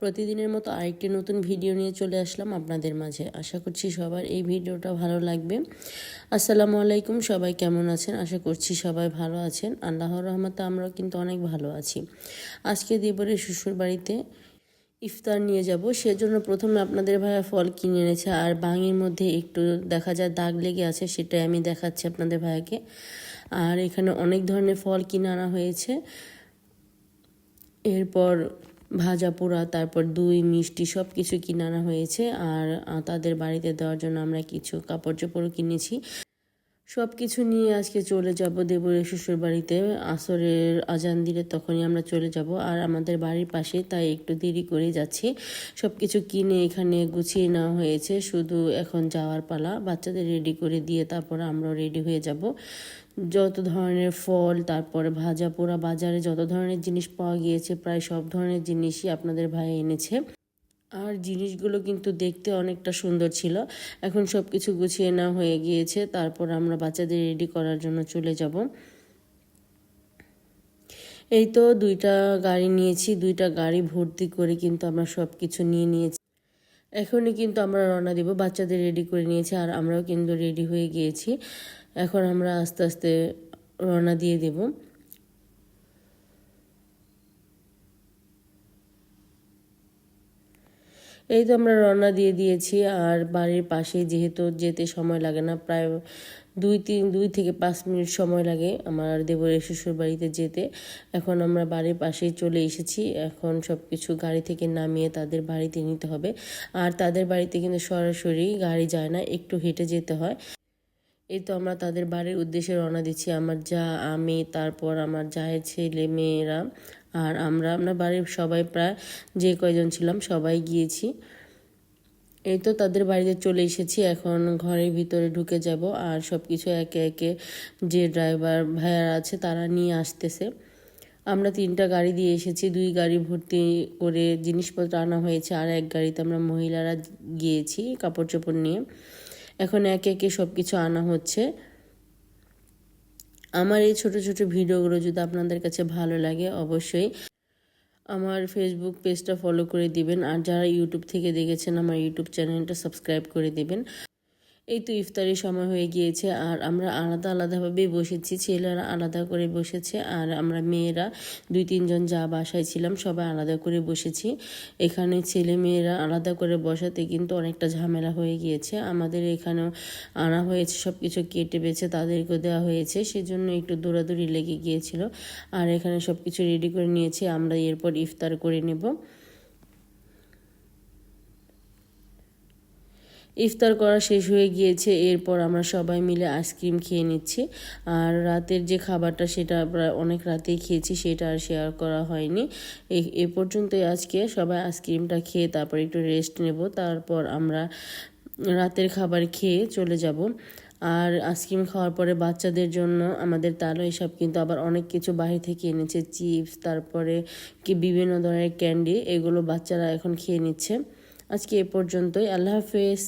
প্রতিদিনের মতো আরেকটি নতুন ভিডিও নিয়ে চলে আসলাম আপনাদের মাঝে। আশা করছি সবার এই ভিডিওটা ভালো লাগবে। আসসালামু আলাইকুম, সবাই কেমন আছেন? আশা করছি সবাই ভালো আছেন। আল্লাহর রহমতে আমরাও কিন্তু অনেক ভালো আছি। আজকে দিবরে শ্বশুর বাড়িতে ইফতার নিয়ে যাব। সেজন্য প্রথমে আপনাদের ভাইয়া ফল কিনে এনেছে, আর বাঙির মধ্যে একটু দেখা যায় দাগ লেগে আছে, সেটাই আমি দেখাচ্ছি আপনাদের ভাইয়াকে। আর এখানে অনেক ধরনের ফল কিনে আনা হয়েছে। এরপর ভাজা পোড়া, তারপর দই, মিষ্টি সব কিছু কিনানো হয়েছে। আর তাদের বাড়িতে দেওয়ার জন্য আমরা কিছু কাপড় চোপড়ও কিনেছি। সব কিছু নিয়ে আজকে চলে যাব দেবরের শ্বশুর বাড়িতে আসরের আজান দিলে তখনই আমরা চলে যাব। আর আমাদের বাড়ির পাশে তাই একটু দেরি করে যাচ্ছি। সব কিছু কিনে এখানে গুছিয়ে নেওয়া হয়েছে। শুধু এখন যাওয়ার পালা। বাচ্চাদের রেডি করে দিয়ে তারপর আমরাও রেডি হয়ে যাব। যত ধরনের ফল, তারপরে ভাজা পোড়া বাজারে যত ধরনের জিনিস পাওয়া গিয়েছে, প্রায় সব ধরনের জিনিসই আপনাদের ভাই এনেছে। আর জিনিসগুলো কিন্তু দেখতে অনেকটা সুন্দর ছিল। এখন সব কিছু গুছিয়ে নেওয়া হয়ে গিয়েছে। তারপর আমরা বাচ্চাদের রেডি করার জন্য চলে যাব। এই তো দুইটা গাড়ি নিয়েছি। দুইটা গাড়ি ভর্তি করে কিন্তু আমরা সব কিছু নিয়ে নিয়েছি। এখনই কিন্তু আমরা রওনা দিব। বাচ্চাদের রেডি করে নিয়েছি আর আমরাও কিন্তু রেডি হয়ে গিয়েছি। এখন আমরা আস্তে আস্তে রওনা দিয়ে দেবো। এই তো আমরা রওনা দিয়ে দিয়েছি। আর বাড়ির পাশে যেহেতু যেতে সময় লাগে না, প্রায় দুই তিন, দুই থেকে পাঁচ মিনিট সময় লাগে আমার দেবরের শ্বশুর বাড়িতে যেতে। এখন আমরা বাড়ির পাশেই চলে এসেছি। এখন সব কিছু গাড়ি থেকে নামিয়ে তাদের বাড়িতে নিতে হবে। আর তাদের বাড়িতে কিন্তু সরাসরি গাড়ি যায় না, একটু হেঁটে যেতে হয়। এই তো আমরা তাদের বাড়ির উদ্দেশ্যে রওনা দিচ্ছি। আমার যা, আমি, তারপর আমার জায়ের ছেলে, মেয়েরা। আর আমরা আমরা বাড়ির সবাই প্রায় যে কয়জন ছিলাম, সবাই গিয়েছি। এই তো তাদের বাড়িতে চলে এসেছি। এখন ঘরের ভিতরে ঢুকে যাব আর সব কিছু একে একে যে ড্রাইভার ভাইয়ারা আছে তারা নিয়ে আসতেছে। আমরা তিনটা গাড়ি দিয়ে এসেছি। দুই গাড়ি ভর্তি করে জিনিসপত্র আনা হয়েছে আর এক গাড়িতে আমরা মহিলারা গিয়েছি কাপড় চোপড় নিয়ে। এখন একে একে সব কিছু আনা হচ্ছে। আমার এই ছোট ছোট ভিডিওগুলো যদি আপনাদের কাছে ভালো লাগে, অবশ্যই আমার ফেসবুক পেজটা ফলো করে দিবেন। আর যারা ইউটিউব থেকে দেখেছেন, আমার ইউটিউব চ্যানেলটা সাবস্ক্রাইব করে দিবেন। এই তো ইফতারের সময় হয়ে গিয়েছে আর আমরা আলাদা আলাদাভাবেই বসেছি, ছেলেরা আলাদা করে বসেছে আর আমরা মেয়েরা দুই তিনজন যা বাসায় ছিলাম সবাই আলাদা করে বসেছি। এখানে ছেলে মেয়েরা আলাদা করে বসাতে কিন্তু অনেকটা ঝামেলা হয়ে গিয়েছে। আমাদের এখানেও আনা হয়েছে সব কিছু কেটে বেছে তাদেরকে দেওয়া হয়েছে, সেজন্য একটু দৌড়াদৌড়ি লেগে গিয়েছিল। আর এখানে সব কিছু রেডি করে নিয়েছি, আমরা এরপর ইফতার করে নেব। ইফতার করা শেষ হয়ে গিয়েছে, এরপর আমরা সবাই মিলে আইসক্রিম খেয়ে নিচ্ছি। আর রাতের যে খাবারটা সেটা প্রায় অনেক রাতেই খেয়েছি, সেটা আর শেয়ার করা হয়নি। এ পর্যন্তই আজকে। সবাই আইসক্রিমটা খেয়ে তারপর একটু রেস্ট নেব, তারপর আমরা রাতের খাবার খেয়ে চলে যাব। আর আইসক্রিম খাওয়ার পরে বাচ্চাদের জন্য আমাদের তালো এসব কিন্তু আবার অনেক কিছু বাহির থেকে এনেছে, চিপস, তারপরে কি বিভিন্ন ধরনের ক্যান্ডি, এগুলো বাচ্চারা এখন খেয়ে নিচ্ছে। আজকে এ পর্যন্তই, আল্লাহ হাফেজ।